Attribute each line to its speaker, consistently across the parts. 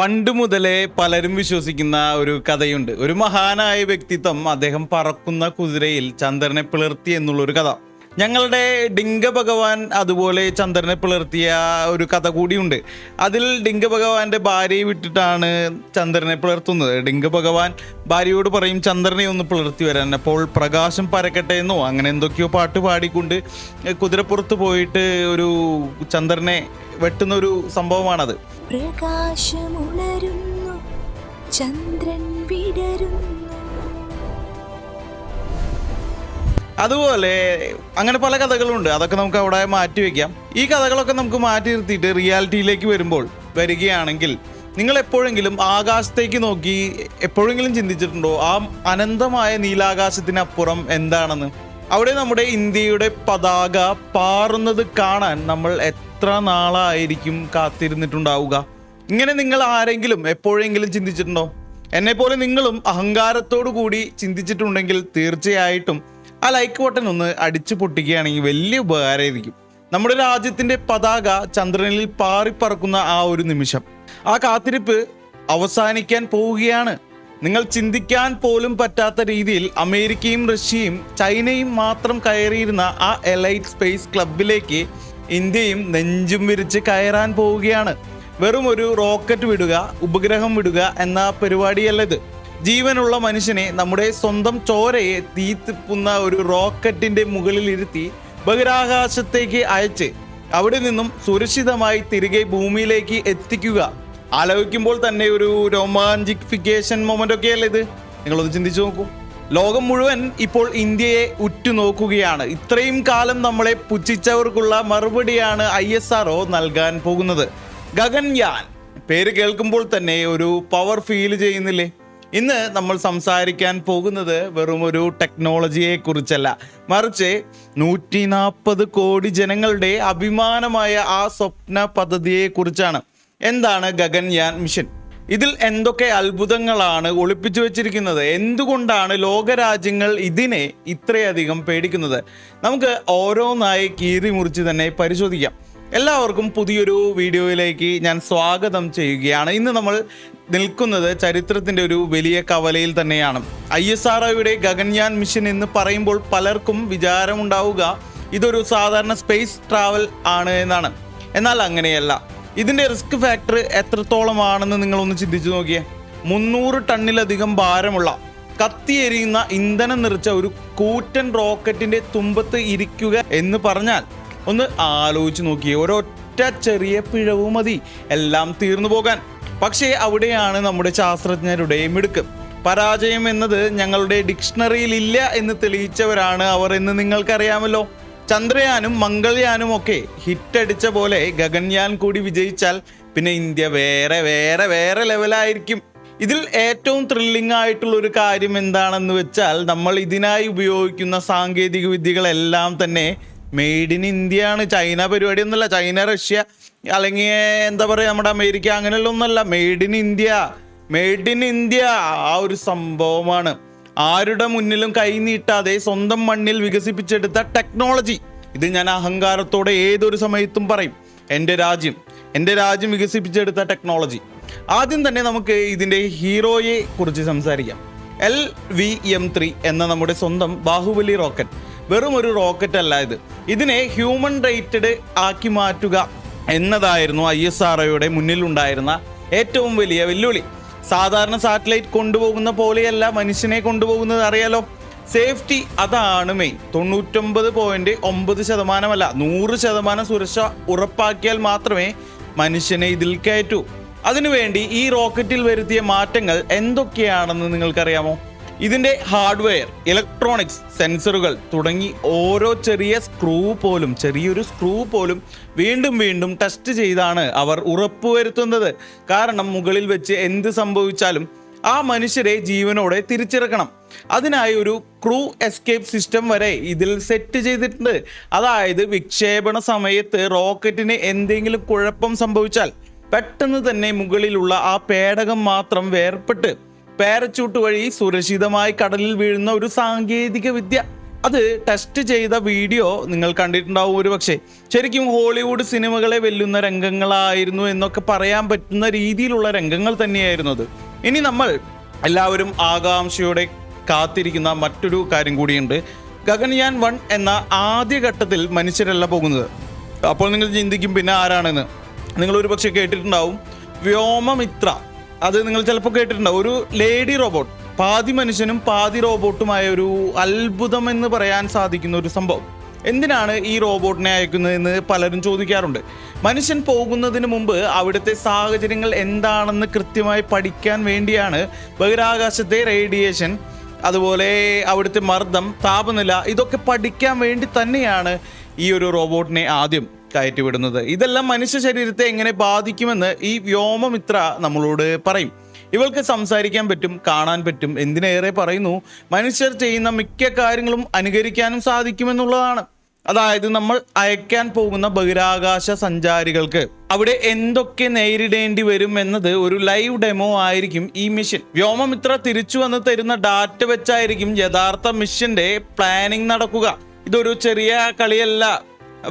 Speaker 1: പണ്ട് മുതലേ പലരും വിശ്വസിക്കുന്ന ഒരു കഥയുണ്ട് ഒരു മഹാനായ വ്യക്തിത്വം അദ്ദേഹം പറക്കുന്ന കുതിരയിൽ ചന്ദ്രനെ പിളർത്തി എന്നുള്ളൊരു കഥ ഞങ്ങളുടെ ഡിങ്ക ഭഗവാൻ അതുപോലെ ചന്ദ്രനെ പിളർത്തിയ ഒരു കഥ കൂടിയുണ്ട് അതിൽ ഡിങ്ക ഭഗവാന്റെ ഭാര്യയെ വിട്ടിട്ടാണ് ചന്ദ്രനെ പിളർത്തുന്നത് ഡിങ്ക ഭഗവാൻ ഭാര്യയോട് പറയും ചന്ദ്രനെ ഒന്ന് പിളർത്തി വരാൻ അപ്പോൾ പ്രകാശം പരക്കട്ടെ എന്നോ അങ്ങനെ എന്തൊക്കെയോ പാട്ട് പാടിക്കൊണ്ട് കുതിരപ്പുറത്ത് പോയിട്ട് ഒരു ചന്ദ്രനെ വെട്ടുന്ന ഒരു സംഭവമാണത് പ്രകാശമുണരുന്നു ചന്ദ്രൻ വിടരുന്നു അതുപോലെ അങ്ങനെ പല കഥകളുണ്ട് അതൊക്കെ നമുക്ക് അവിടെ മാറ്റി വെക്കാം ഈ കഥകളൊക്കെ നമുക്ക് മാറ്റി നിർത്തിയിട്ട് റിയാലിറ്റിയിലേക്ക് വരുമ്പോൾ വരികയാണെങ്കിൽ നിങ്ങൾ എപ്പോഴെങ്കിലും ആകാശത്തേക്ക് നോക്കി എപ്പോഴെങ്കിലും ചിന്തിച്ചിട്ടുണ്ടോ ആ അനന്തമായ നീലാകാശത്തിനപ്പുറം എന്താണെന്ന് അവിടെ നമ്മുടെ ഇന്ത്യയുടെ പതാക പാറുന്നത് കാണാൻ നമ്മൾ എത്ര നാളായിരിക്കും കാത്തിരുന്നിട്ടുണ്ടാവുക ഇങ്ങനെ നിങ്ങൾ ആരെങ്കിലും എപ്പോഴെങ്കിലും ചിന്തിച്ചിട്ടുണ്ടോ എന്നെപ്പോലെ നിങ്ങളും അഹങ്കാരത്തോടു കൂടി ചിന്തിച്ചിട്ടുണ്ടെങ്കിൽ തീർച്ചയായിട്ടും ആ ലൈക്ക് ബട്ടൺ ഒന്ന് അടിച്ചു പൊട്ടിക്കുകയാണെങ്കിൽ വലിയ ഉപകാരമായിരിക്കും നമ്മുടെ രാജ്യത്തിന്റെ പതാക ചന്ദ്രനിൽ പാറിപ്പറക്കുന്ന ആ ഒരു നിമിഷം ആ കാത്തിരിപ്പ് അവസാനിക്കാൻ പോവുകയാണ് നിങ്ങൾ ചിന്തിക്കാൻ പോലും പറ്റാത്ത രീതിയിൽ അമേരിക്കയും റഷ്യയും ചൈനയും മാത്രം കയറിയിരുന്ന ആ എലൈറ്റ് സ്പേസ് ക്ലബിലേക്ക് ഇന്ത്യയും നെഞ്ചും വിരിച്ച് കയറാൻ പോവുകയാണ് വെറും ഒരു റോക്കറ്റ് വിടുക ഉപഗ്രഹം വിടുക എന്ന പരിപാടിയല്ല ഇത് ജീവനുള്ള മനുഷ്യനെ നമ്മുടെ സ്വന്തം ചോരയെ തീത്തിപ്പുന്ന ഒരു റോക്കറ്റിന്റെ മുകളിൽ ഇരുത്തി ബഹിരാകാശത്തേക്ക് അയച്ച് അവിടെ നിന്നും സുരക്ഷിതമായി തിരികെ ഭൂമിയിലേക്ക് എത്തിക്കുക ആലോചിക്കുമ്പോൾ തന്നെ ഒരു റൊമാൻറ്റിഫിക്കേഷൻ മൊമെന്റ് ഒക്കെയല്ലേ ഇത് നിങ്ങളൊന്ന് ചിന്തിച്ചു നോക്കൂ ലോകം മുഴുവൻ ഇപ്പോൾ ഇന്ത്യയെ ഉറ്റുനോക്കുകയാണ് ഇത്രയും കാലം നമ്മളെ പുച്ഛിച്ചവർക്കുള്ള മറുപടിയാണ് ഐ എസ് ആർ നൽകാൻ പോകുന്നത് ഗഗൻയാൻ പേര് കേൾക്കുമ്പോൾ തന്നെ ഒരു പവർ ഫീൽ ചെയ്യുന്നില്ലേ ഇന്ന് നമ്മൾ സംസാരിക്കാൻ പോകുന്നത് വെറും ഒരു ടെക്നോളജിയെ കുറിച്ചല്ല മറിച്ച് നൂറ്റി നാൽപ്പത് കോടി ജനങ്ങളുടെ അഭിമാനമായ ആ സ്വപ്ന പദ്ധതിയെ കുറിച്ചാണ് എന്താണ് ഗഗൻയാൻ മിഷൻ ഇതിൽ എന്തൊക്കെ അത്ഭുതങ്ങളാണ് ഒളിപ്പിച്ചു വെച്ചിരിക്കുന്നത് എന്തുകൊണ്ടാണ് ലോകരാജ്യങ്ങൾ ഇതിനെ ഇത്രയധികം പേടിക്കുന്നത് നമുക്ക് ഓരോന്നായി കീറി മുറിച്ച് തന്നെ പരിശോധിക്കാം എല്ലാവർക്കും പുതിയൊരു വീഡിയോയിലേക്ക് ഞാൻ സ്വാഗതം ചെയ്യുകയാണ് ഇന്ന് നമ്മൾ നിൽക്കുന്നത് ചരിത്രത്തിൻ്റെ ഒരു വലിയ കവലയിൽ തന്നെയാണ് ഐ എസ് ആർ ഒയുടെ ഗഗൻയാൻ മിഷൻ എന്ന് പറയുമ്പോൾ പലർക്കും വിചാരമുണ്ടാവുക ഇതൊരു സാധാരണ സ്പേസ് ട്രാവൽ ആണ് എന്നാണ് എന്നാൽ അങ്ങനെയല്ല ഇതിൻ്റെ റിസ്ക് ഫാക്ടർ എത്രത്തോളമാണെന്ന് നിങ്ങളൊന്ന് ചിന്തിച്ചു നോക്കിയേ മുന്നൂറ് ടണ്ണിലധികം ഭാരമുള്ള കത്തിയെരിയുന്ന ഇന്ധനം നിറച്ച ഒരു കൂറ്റൻ റോക്കറ്റിൻ്റെ തുമ്പത്ത് ഇരിക്കുക എന്ന് പറഞ്ഞാൽ ഒന്ന് ആലോചിച്ച് നോക്കിയേ ഒരൊറ്റ ചെറിയ പിഴവ് മതി എല്ലാം തീർന്നു പോകാൻ പക്ഷേ അവിടെയാണ് നമ്മുടെ ശാസ്ത്രജ്ഞരുടെ മിടുക്ക് പരാജയം എന്നത് ഞങ്ങളുടെ ഡിക്ഷണറിയിൽ ഇല്ല എന്ന് തെളിയിച്ചവരാണ് അവർ എന്ന് നിങ്ങൾക്കറിയാമല്ലോ ചന്ദ്രയാനും മംഗൾയാനും ഒക്കെ ഹിറ്റടിച്ച പോലെ ഗഗൻയാൻ കൂടി വിജയിച്ചാൽ പിന്നെ ഇന്ത്യ വേറെ വേറെ വേറെ ലെവലായിരിക്കും ഇതിൽ ഏറ്റവും ത്രില്ലിംഗ് ആയിട്ടുള്ള ഒരു കാര്യം എന്താണെന്ന് വെച്ചാൽ നമ്മൾ ഇതിനായി ഉപയോഗിക്കുന്ന സാങ്കേതിക വിദ്യകളെല്ലാം തന്നെ മെയ്ഡ് ഇൻ ഇന്ത്യ ആണ് ചൈന പരിപാടി ഒന്നുമല്ല ചൈന റഷ്യ അല്ലെങ്കിൽ എന്താ പറയുക നമ്മുടെ അമേരിക്ക അങ്ങനെയുള്ള ഒന്നല്ല made in India made in India ആ ഒരു സംഭവമാണ് ആരുടെ മുന്നിലും കൈ നീട്ടാതെ സ്വന്തം മണ്ണിൽ വികസിപ്പിച്ചെടുത്ത ടെക്നോളജി ഇത് ഞാൻ അഹങ്കാരത്തോടെ ഏതൊരു സമയത്തും പറയും എൻ്റെ രാജ്യം എൻ്റെ രാജ്യം വികസിപ്പിച്ചെടുത്ത ടെക്നോളജി ആദ്യം തന്നെ നമുക്ക് ഇതിൻ്റെ ഹീറോയെ കുറിച്ച് സംസാരിക്കാം എൽ വി എം ത്രീ എന്ന നമ്മുടെ സ്വന്തം ബാഹുബലി റോക്കറ്റ് വെറും ഒരു റോക്കറ്റ് അല്ല ഇത് ഇതിനെ ഹ്യൂമൻ റേറ്റഡ് ആക്കി മാറ്റുക എന്നതായിരുന്നു ഐ എസ് ആർ ഒയുടെ മുന്നിലുണ്ടായിരുന്ന ഏറ്റവും വലിയ വെല്ലുവിളി സാധാരണ സാറ്റലൈറ്റ് കൊണ്ടുപോകുന്ന പോലെയല്ല മനുഷ്യനെ കൊണ്ടുപോകുന്നത് അറിയാലോ സേഫ്റ്റി അതാണ് മെയിൻ തൊണ്ണൂറ്റൊമ്പത് പോയിന്റ് ഒമ്പത് ശതമാനമല്ല നൂറ് ശതമാനം സുരക്ഷ ഉറപ്പാക്കിയാൽ മാത്രമേ മനുഷ്യനെ ഇതിൽ കയറ്റൂ അതിനുവേണ്ടി ഈ റോക്കറ്റിൽ വരുത്തിയ മാറ്റങ്ങൾ എന്തൊക്കെയാണെന്ന് നിങ്ങൾക്കറിയാമോ ഇതിൻ്റെ ഹാർഡ്വെയർ ഇലക്ട്രോണിക്സ് സെൻസറുകൾ തുടങ്ങി ഓരോ ചെറിയ സ്ക്രൂ പോലും ചെറിയൊരു സ്ക്രൂ പോലും വീണ്ടും വീണ്ടും ടെസ്റ്റ് ചെയ്താണ് അവർ ഉറപ്പുവരുത്തുന്നത് കാരണം മുകളിൽ വെച്ച് എന്ത് സംഭവിച്ചാലും ആ മനുഷ്യരെ ജീവനോടെ തിരിച്ചിറക്കണം അതിനായി ഒരു ക്രൂ എസ്കേപ്പ് സിസ്റ്റം വരെ ഇതിൽ സെറ്റ് ചെയ്തിട്ടുണ്ട് അതായത് വിക്ഷേപണ സമയത്ത് റോക്കറ്റിന് എന്തെങ്കിലും കുഴപ്പം സംഭവിച്ചാൽ പെട്ടെന്ന് തന്നെ മുകളിലുള്ള ആ പേടകം മാത്രം വേർപെട്ട് പാരച്യൂട്ട് വഴി സുരക്ഷിതമായി കടലിൽ വീഴുന്ന ഒരു സാങ്കേതിക വിദ്യ അത് ടെസ്റ്റ് ചെയ്ത വീഡിയോ നിങ്ങൾ കണ്ടിട്ടുണ്ടാവും ഒരു പക്ഷേ ശരിക്കും ഹോളിവുഡ് സിനിമകളെ വെല്ലുന്ന രംഗങ്ങളായിരുന്നു എന്നൊക്കെ പറയാൻ പറ്റുന്ന രീതിയിലുള്ള രംഗങ്ങൾ തന്നെയായിരുന്നു അത് ഇനി നമ്മൾ എല്ലാവരും ആകാംക്ഷയോടെ കാത്തിരിക്കുന്ന മറ്റൊരു കാര്യം കൂടിയുണ്ട് ഗഗൻയാൻ വൺ എന്ന ആദ്യഘട്ടത്തിൽ മനുഷ്യരല്ല പോകുന്നത് അപ്പോൾ നിങ്ങൾ ചിന്തിക്കും പിന്നെ ആരാണെന്ന് നിങ്ങൾ ഒരു പക്ഷേ കേട്ടിട്ടുണ്ടാവും വ്യോമമിത്ര അത് നിങ്ങൾ ചിലപ്പോൾ കേട്ടിട്ടുണ്ടാവും ഒരു ലേഡി റോബോട്ട് പാതി മനുഷ്യനും പാതി റോബോട്ടുമായ ഒരു അത്ഭുതം എന്ന് പറയാൻ സാധിക്കുന്ന ഒരു സംഭവം എന്തിനാണ് ഈ റോബോട്ടിനെ അയക്കുന്നതെന്ന് പലരും ചോദിക്കാറുണ്ട് മനുഷ്യൻ പോകുന്നതിന് മുമ്പ് അവിടുത്തെ സാഹചര്യങ്ങൾ എന്താണെന്ന് കൃത്യമായി പഠിക്കാൻ വേണ്ടിയാണ് ബഹിരാകാശത്തെ റേഡിയേഷൻ അതുപോലെ അവിടുത്തെ മർദ്ദം താപനില ഇതൊക്കെ പഠിക്കാൻ വേണ്ടി തന്നെയാണ് ഈ ഒരു റോബോട്ടിനെ ആദ്യം കയറ്റിവിടുന്നത് ഇതെല്ലാം മനുഷ്യ ശരീരത്തെ എങ്ങനെ ബാധിക്കുമെന്ന് ഈ വ്യോമമിത്ര നമ്മളോട് പറയും ഇവൾക്ക് സംസാരിക്കാൻ പറ്റും കാണാൻ പറ്റും എന്തിനേറെ പറയുന്നു മനുഷ്യർ ചെയ്യുന്ന മിക്ക കാര്യങ്ങളും അനുകരിക്കാനും സാധിക്കുമെന്നുള്ളതാണ് അതായത് നമ്മൾ അയക്കാൻ പോകുന്ന ബഹിരാകാശ സഞ്ചാരികൾക്ക് അവിടെ എന്തൊക്കെ നേരിടേണ്ടി വരും എന്നത് ഒരു ലൈവ് ഡെമോ ആയിരിക്കും ഈ മിഷൻ വ്യോമം ഇത്ര തിരിച്ചു വന്ന് തരുന്ന ഡാറ്റ വെച്ചായിരിക്കും യഥാർത്ഥ മിഷന്റെ പ്ലാനിങ് നടക്കുക ഇതൊരു ചെറിയ കളിയല്ല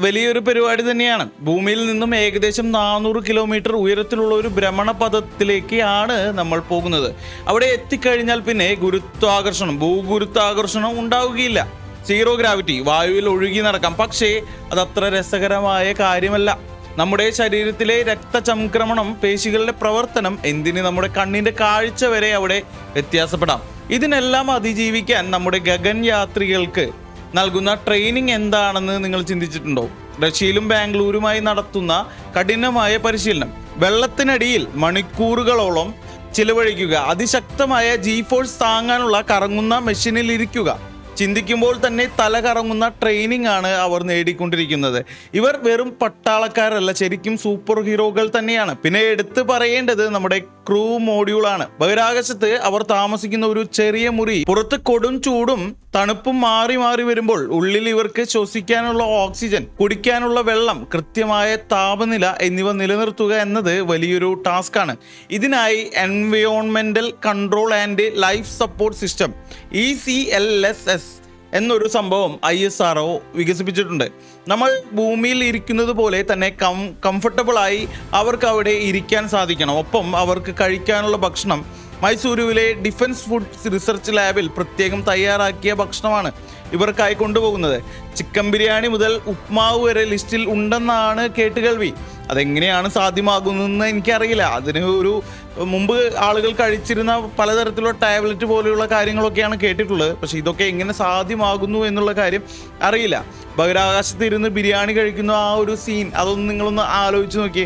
Speaker 1: വലിയൊരു പരിപാടി തന്നെയാണ് ഭൂമിയിൽ നിന്നും ഏകദേശം നാനൂറ് കിലോമീറ്റർ ഉയരത്തിലുള്ള ഒരു ഭ്രമണപഥത്തിലേക്ക് ആണ് നമ്മൾ പോകുന്നത് അവിടെ എത്തിക്കഴിഞ്ഞാൽ പിന്നെ ഗുരുത്വാകർഷണം ഭൂഗുരുത്വാകർഷണം ഉണ്ടാവുകയില്ല സീറോ ഗ്രാവിറ്റി വായുവിൽ ഒഴുകി നടക്കാം പക്ഷേ അതത്ര രസകരമായ കാര്യമല്ല നമ്മുടെ ശരീരത്തിലെ രക്തചംക്രമണം പേശികളുടെ പ്രവർത്തനം എന്തിന് നമ്മുടെ കണ്ണിന്റെ കാഴ്ച വരെ അവിടെ വ്യത്യാസപ്പെടാം ഇതിനെല്ലാം അതിജീവിക്കാൻ നമ്മുടെ ഗഗൻയാത്രികൾക്ക് നൽകുന്ന ട്രെയിനിങ് എന്താണെന്ന് നിങ്ങൾ ചിന്തിച്ചിട്ടുണ്ടോ റഷ്യയിലും ബാംഗ്ലൂരുമായി നടത്തുന്ന കഠിനമായ പരിശീലനം വെള്ളത്തിനടിയിൽ മണിക്കൂറുകളോളം ചിലവഴിക്കുക അതിശക്തമായ ജി ഫോഴ്സ് താങ്ങാനുള്ള കറങ്ങുന്ന മെഷീനിൽ ഇരിക്കുക ചിന്തിക്കുമ്പോൾ തന്നെ തല കറങ്ങുന്ന ട്രെയിനിങ് ആണ് അവർ നേടിക്കൊണ്ടിരിക്കുന്നത് ഇവർ വെറും പട്ടാളക്കാരല്ല ശരിക്കും സൂപ്പർ ഹീറോകൾ തന്നെയാണ് പിന്നെ എടുത്തു പറയേണ്ടത് നമ്മുടെ ക്രൂ മോഡ്യൂളാണ് ബഹിരാകാശത്ത് അവർ താമസിക്കുന്ന ഒരു ചെറിയ മുറി പുറത്ത് കൊടും ചൂടും തണുപ്പും മാറി മാറി വരുമ്പോൾ ഉള്ളിൽ ഇവർക്ക് ശ്വസിക്കാനുള്ള ഓക്സിജൻ കുടിക്കാനുള്ള വെള്ളം കൃത്യമായ താപനില എന്നിവ നിലനിർത്തുക എന്നത് വലിയൊരു ടാസ്ക്കാണ് ഇതിനായി എൻവയോൺമെന്റൽ control and life support system E C L S S എന്നൊരു സംഭവം ഐ എസ് ആർ ഒ വികസിപ്പിച്ചിട്ടുണ്ട് നമ്മൾ ഭൂമിയിൽ ഇരിക്കുന്നത് പോലെ തന്നെ കം കംഫർട്ടബിളായി അവർക്ക് അവിടെ ഇരിക്കാൻ സാധിക്കണം ഒപ്പം അവർക്ക് കഴിക്കാനുള്ള ഭക്ഷണം മൈസൂരുവിലെ ഡിഫൻസ് ഫുഡ്സ് റിസർച്ച് ലാബിൽ പ്രത്യേകം തയ്യാറാക്കിയ ഭക്ഷണമാണ് ഇവർക്കായി കൊണ്ടുപോകുന്നത് ചിക്കൻ ബിരിയാണി മുതൽ ഉപ്മാവ് വരെ ലിസ്റ്റിൽ ഉണ്ടെന്നാണ് കേട്ടുകേൾവി അതെങ്ങനെയാണ് സാധ്യമാകുന്നതെന്ന് എനിക്കറിയില്ല അതിന് ഒരു മുമ്പ് ആളുകൾ കഴിച്ചിരുന്ന പലതരത്തിലുള്ള ടാബ്ലറ്റ് പോലെയുള്ള കാര്യങ്ങളൊക്കെയാണ് കേട്ടിട്ടുള്ളത് പക്ഷെ ഇതൊക്കെ എങ്ങനെ സാധ്യമാകുന്നു എന്നുള്ള കാര്യം അറിയില്ല ബഹിരാകാശത്ത് ഇരുന്ന് ബിരിയാണി കഴിക്കുന്ന ആ ഒരു സീൻ അതൊന്ന് നിങ്ങളൊന്ന് ആലോചിച്ച് നോക്കി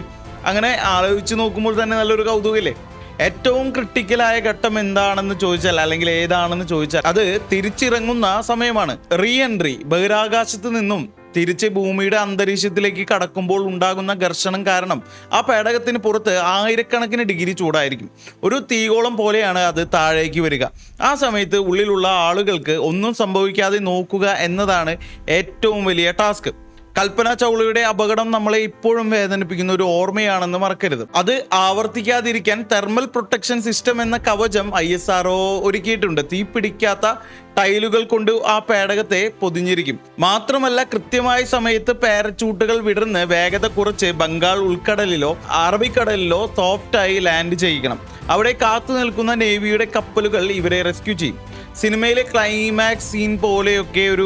Speaker 1: അങ്ങനെ ആലോചിച്ച് നോക്കുമ്പോൾ തന്നെ നല്ലൊരു കൗതുകല്ലേ ഏറ്റവും ക്രിട്ടിക്കലായ ഘട്ടം എന്താണെന്ന് ചോദിച്ചാൽ അല്ലെങ്കിൽ ഏതാണെന്ന് ചോദിച്ചാൽ അത് തിരിച്ചിറങ്ങുന്ന സമയമാണ് റീ എൻട്രി ബഹിരാകാശത്ത് നിന്നും തിരിച്ച് ഭൂമിയുടെ അന്തരീക്ഷത്തിലേക്ക് കടക്കുമ്പോൾ ഉണ്ടാകുന്ന ഘർഷണം കാരണം ആ പേടകത്തിന് പുറത്ത് ആയിരക്കണക്കിന് ഡിഗ്രി ചൂടായിരിക്കും ഒരു തീകോളം പോലെയാണ് അത് താഴേക്ക് വരിക ആ സമയത്ത് ഉള്ളിലുള്ള ആളുകൾക്ക് ഒന്നും സംഭവിക്കാതെ നോക്കുക എന്നതാണ് ഏറ്റവും വലിയ ടാസ്ക് കൽപ്പന ചൗളയുടെ അപകടം നമ്മളെ ഇപ്പോഴും വേദനിപ്പിക്കുന്ന ഒരു ഓർമ്മയാണെന്ന് മറക്കരുത് അത് ആവർത്തിക്കാതിരിക്കാൻ തെർമൽ പ്രൊട്ടക്ഷൻ സിസ്റ്റം എന്ന കവചം ഐ എസ് ആർ ഒ ഒരുക്കിയിട്ടുണ്ട് പിടിക്കാത്ത ടൈലുകൾ കൊണ്ട് ആ പേടകത്തെ പൊതിഞ്ഞിരിക്കും മാത്രമല്ല കൃത്യമായ സമയത്ത് പാരച്ചൂട്ടുകൾ വിടർന്ന് വേഗത കുറച്ച് ബംഗാൾ ഉൾക്കടലിലോ അറബിക്കടലിലോ സോഫ്റ്റായി ലാൻഡ് ചെയ്യിക്കണം അവിടെ കാത്തു നിൽക്കുന്ന നേവിയുടെ കപ്പലുകൾ ഇവരെ റെസ്ക്യൂ ചെയ്യും സിനിമയിലെ ക്ലൈമാക്സ് സീൻ പോലെയൊക്കെ ഒരു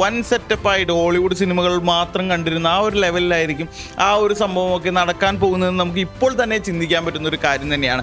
Speaker 1: വൺ സെറ്റപ്പ് ആയിട്ട് ഹോളിവുഡ് സിനിമകൾ മാത്രം കണ്ടിരുന്ന ആ ഒരു ലെവലിലായിരിക്കും ആ ഒരു സംഭവമൊക്കെ നടക്കാൻ പോകുന്നത് നമുക്ക് ഇപ്പോൾ തന്നെ ചിന്തിക്കാൻ പറ്റുന്ന ഒരു കാര്യം തന്നെയാണ്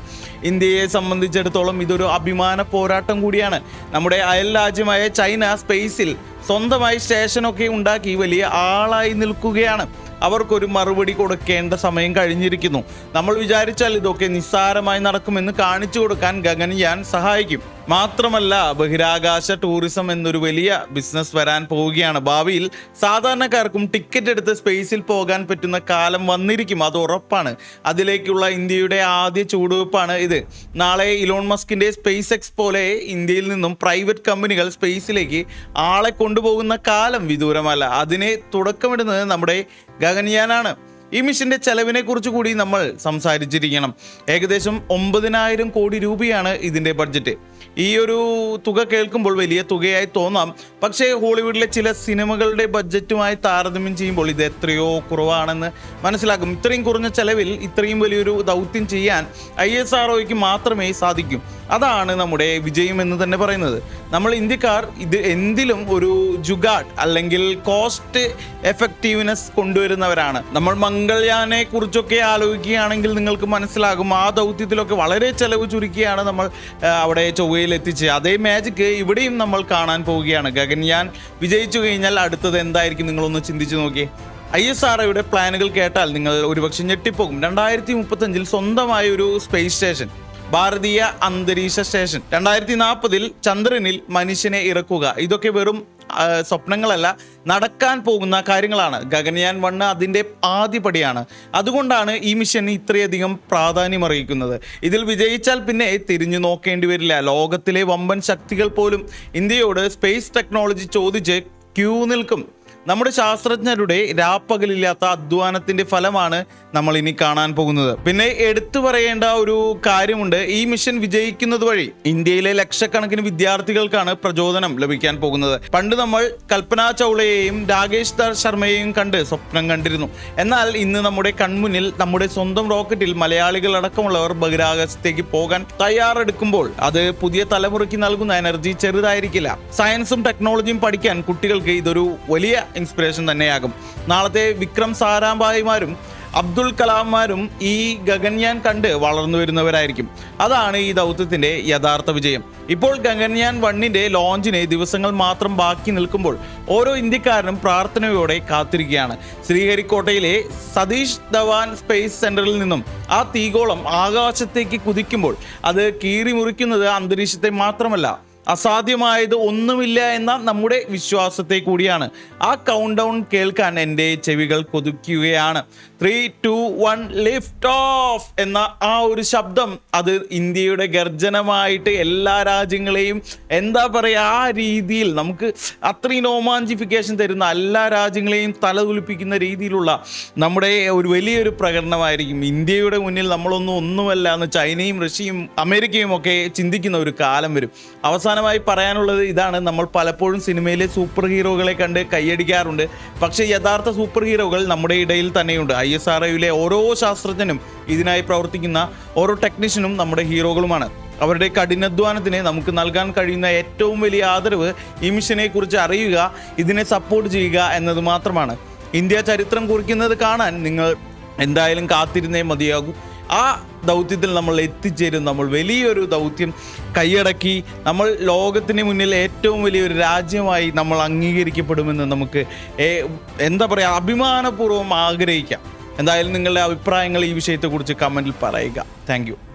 Speaker 1: ഇന്ത്യയെ സംബന്ധിച്ചിടത്തോളം ഇതൊരു അഭിമാന പോരാട്ടം കൂടിയാണ് നമ്മുടെ അയൽ രാജ്യമായ ചൈന സ്പേസിൽ സ്വന്തമായി സ്റ്റേഷനൊക്കെ ഉണ്ടാക്കി വലിയ ആളായി നിൽക്കുകയാണ് അവർക്കൊരു മറുപടി കൊടുക്കേണ്ട സമയം കഴിഞ്ഞിരിക്കുന്നു നമ്മൾ വിചാരിച്ചാൽ ഇതൊക്കെ നിസ്സാരമായി നടക്കുമെന്ന് കാണിച്ചു കൊടുക്കാൻ ഗഗൻയാൻ സഹായിക്കും മാത്രമല്ല ബഹിരാകാശ ടൂറിസം എന്നൊരു വലിയ ബിസിനസ് വരാൻ പോവുകയാണ് ഭാവിയിൽ സാധാരണക്കാർക്കും ടിക്കറ്റ് എടുത്ത് സ്പേസിൽ പോകാൻ പറ്റുന്ന കാലം വന്നിരിക്കും അത് ഉറപ്പാണ് അതിലേക്കുള്ള ഇന്ത്യയുടെ ആദ്യ ചൂടുവെപ്പാണ് ഇത് നാളെ ഇലോൺ മസ്കിൻ്റെ സ്പേസ് എക്സ് പോലെ ഇന്ത്യയിൽ നിന്നും പ്രൈവറ്റ് കമ്പനികൾ സ്പേസിലേക്ക് ആളെ കൊണ്ടുപോകുന്ന കാലം വിദൂരമല്ല അതിനെ തുടക്കമിടുന്നത് നമ്മുടെ ഗഗൻയാനാണ് ഈ മിഷന്റെ ചെലവിനെ കുറിച്ച് കൂടി നമ്മൾ സംസാരിച്ചിരിക്കണം ഏകദേശം ഒമ്പതിനായിരം കോടി രൂപയാണ് ഇതിന്റെ ബഡ്ജറ്റ് ഈ ഒരു തുക കേൾക്കുമ്പോൾ വലിയ തുകയായി തോന്നാം പക്ഷേ ഹോളിവുഡിലെ ചില സിനിമകളുടെ ബഡ്ജറ്റുമായി താരതമ്യം ചെയ്യുമ്പോൾ ഇത് എത്രയോ കുറവാണെന്ന് മനസ്സിലാക്കും ഇത്രയും കുറഞ്ഞ ചെലവിൽ ഇത്രയും വലിയൊരു ദൗത്യം ചെയ്യാൻ ഐ എസ് ആർ മാത്രമേ സാധിക്കും അതാണ് നമ്മുടെ വിജയം എന്ന് തന്നെ പറയുന്നത് നമ്മൾ ഇന്ത്യക്കാർ ഇത് എന്തിലും ഒരു ജുഗാഡ് അല്ലെങ്കിൽ കോസ്റ്റ് എഫക്റ്റീവ്നെസ് കൊണ്ടുവരുന്നവരാണ് നമ്മൾ മംഗൾയാനെ കുറിച്ചൊക്കെ ആലോചിക്കുകയാണെങ്കിൽ നിങ്ങൾക്ക് മനസ്സിലാകും ആ ദൗത്യത്തിലൊക്കെ വളരെ ചെലവ് ചുരുക്കിയാണ് നമ്മൾ അവിടെ ചൊവ്വ ഗോവയിൽ എത്തിച്ച് അതേ മാജിക് ഇവിടെയും നമ്മൾ കാണാൻ പോവുകയാണ് ഗഗൻയാൻ വിജയിച്ചു കഴിഞ്ഞാൽ അടുത്തത് എന്തായിരിക്കും നിങ്ങളൊന്ന് ചിന്തിച്ചു നോക്കിയേ ഐ എസ് ആർ ഒയുടെ പ്ലാനുകൾ കേട്ടാൽ നിങ്ങൾ ഒരുപക്ഷെ ഞെട്ടിപ്പോകും രണ്ടായിരത്തി മുപ്പത്തഞ്ചിൽ സ്വന്തമായ ഒരു സ്പേസ് സ്റ്റേഷൻ ഭാരതീയ അന്തരീക്ഷ സ്റ്റേഷൻ രണ്ടായിരത്തി നാൽപ്പതിൽ ചന്ദ്രനിൽ മനുഷ്യനെ ഇറക്കുക ഇതൊക്കെ വെറും സ്വപ്നങ്ങളല്ല നടക്കാൻ പോകുന്ന കാര്യങ്ങളാണ് ഗഗനയാൻ വണ്ണ് അതിൻ്റെ ആദ്യപടിയാണ് അതുകൊണ്ടാണ് ഈ മിഷൻ ഇത്രയധികം പ്രാധാന്യം അറിയിക്കുന്നത് ഇതിൽ വിജയിച്ചാൽ പിന്നെ തിരിഞ്ഞു നോക്കേണ്ടി വരില്ല ലോകത്തിലെ വമ്പൻ ശക്തികൾ പോലും ഇന്ത്യയോട് സ്പേസ് ടെക്നോളജി ചോദിച്ച് ക്യൂ നിൽക്കും നമ്മുടെ ശാസ്ത്രജ്ഞരുടെ രാപ്പകലില്ലാത്ത അധ്വാനത്തിന്റെ ഫലമാണ് നമ്മൾ ഇനി കാണാൻ പോകുന്നത് പിന്നെ എടുത്തു പറയേണ്ട ഒരു കാര്യമുണ്ട് ഈ മിഷൻ വിജയിക്കുന്നത് വഴി ഇന്ത്യയിലെ ലക്ഷക്കണക്കിന് വിദ്യാർത്ഥികൾക്കാണ് പ്രചോദനം ലഭിക്കാൻ പോകുന്നത് പണ്ട് നമ്മൾ കൽപ്പന ചൗളയെയും രാകേഷ് ദർ ശർമ്മയെയും കണ്ട് സ്വപ്നം കണ്ടിരുന്നു എന്നാൽ ഇന്ന് നമ്മുടെ കൺമുന്നിൽ നമ്മുടെ സ്വന്തം റോക്കറ്റിൽ മലയാളികൾ അടക്കമുള്ളവർ ബഹിരാകാശത്തേക്ക് പോകാൻ തയ്യാറെടുക്കുമ്പോൾ അത് പുതിയ തലമുറയ്ക്ക് നൽകുന്ന എനർജി ചെറുതായിരിക്കില്ല സയൻസും ടെക്നോളജിയും പഠിക്കാൻ കുട്ടികൾക്ക് ഇതൊരു വലിയ ഇൻസ്പിറേഷൻ തന്നെയാകും നാളത്തെ വിക്രം സാരാഭായിമാരും അബ്ദുൾ കലാംമാരും ഈ ഗഗൻയാൻ കണ്ട് വളർന്നു വരുന്നവരായിരിക്കും അതാണ് ഈ ദൗത്യത്തിന്റെ യഥാർത്ഥ വിജയം ഇപ്പോൾ ഗഗൻയാൻ വണ്ണിന്റെ ലോഞ്ചിന് ദിവസങ്ങൾ മാത്രം ബാക്കി നിൽക്കുമ്പോൾ ഓരോ ഇന്ത്യക്കാരനും പ്രാർത്ഥനയോടെ കാത്തിരിക്കുകയാണ് ശ്രീഹരിക്കോട്ടയിലെ സതീഷ് ധവാൻ സ്പേസ് സെന്ററിൽ നിന്നും ആ തീഗോളം ആകാശത്തേക്ക് കുതിക്കുമ്പോൾ അത് കീറി മുറിക്കുന്നത് അന്തരീക്ഷത്തെ മാത്രമല്ല അസാധ്യമായത് ഒന്നുമില്ല എന്ന നമ്മുടെ വിശ്വാസത്തെ കൂടിയാണ് ആ കൗണ്ട് ഡൗൺ കേൾക്കാൻ എൻ്റെ ചെവികൾ കൊതിക്കുകയാണ് three two one lift off എന്ന ആ ഒരു ശബ്ദം അത് ഇന്ത്യയുടെ ഗർജനമായിട്ട് എല്ലാ രാജ്യങ്ങളെയും എന്താ പറയുക ആ രീതിയിൽ നമുക്ക് അത്രയും റോമാഞ്ചിഫിക്കേഷൻ തരുന്ന എല്ലാ രാജ്യങ്ങളെയും തലതുലിപ്പിക്കുന്ന രീതിയിലുള്ള നമ്മുടെ ഒരു വലിയൊരു പ്രകടനമായിരിക്കും ഇന്ത്യയുടെ മുന്നിൽ നമ്മളൊന്നും ഒന്നുമല്ല എന്ന് ചൈനയും റഷ്യയും അമേരിക്കയും ഒക്കെ ചിന്തിക്കുന്ന ഒരു കാലം വരും അവസാനം അവസാനമായി പറയാനുള്ളത് ഇതാണ് നമ്മൾ പലപ്പോഴും സിനിമയിലെ സൂപ്പർ ഹീറോകളെ കണ്ട് കൈയടിക്കാറുണ്ട് പക്ഷേ യഥാർത്ഥ സൂപ്പർ ഹീറോകൾ നമ്മുടെ ഇടയിൽ തന്നെയുണ്ട് ഐ എസ് ആർ ഐയിലെ ഓരോ ശാസ്ത്രജ്ഞനും ഇതിനായി പ്രവർത്തിക്കുന്ന ഓരോ ടെക്നീഷ്യനും നമ്മുടെ ഹീറോകളുമാണ് അവരുടെ കഠിനാധ്വാനത്തിന് നമുക്ക് നൽകാൻ കഴിയുന്ന ഏറ്റവും വലിയ ആദരവ് ഈ മിഷനെക്കുറിച്ച് അറിയുക ഇതിനെ സപ്പോർട്ട് ചെയ്യുക എന്നത് മാത്രമാണ് ഇന്ത്യ ചരിത്രം കുറിക്കുന്നത് കാണാൻ നിങ്ങൾ എന്തായാലും കാത്തിരുന്നേ മതിയാകും ആ ദൗത്യത്തിൽ നമ്മൾ എത്തിച്ചേരും നമ്മൾ വലിയൊരു ദൗത്യം കൈയടക്കി നമ്മൾ ലോകത്തിന് മുന്നിൽ ഏറ്റവും വലിയൊരു രാജ്യമായി നമ്മൾ അംഗീകരിക്കപ്പെടുമെന്ന് നമുക്ക് എന്താ പറയുക അഭിമാനപൂർവ്വം ആഗ്രഹിക്കാം എന്തായാലും നിങ്ങളുടെ അഭിപ്രായങ്ങൾ ഈ വിഷയത്തെക്കുറിച്ച് കമൻറ്റിൽ പറയുക താങ്ക്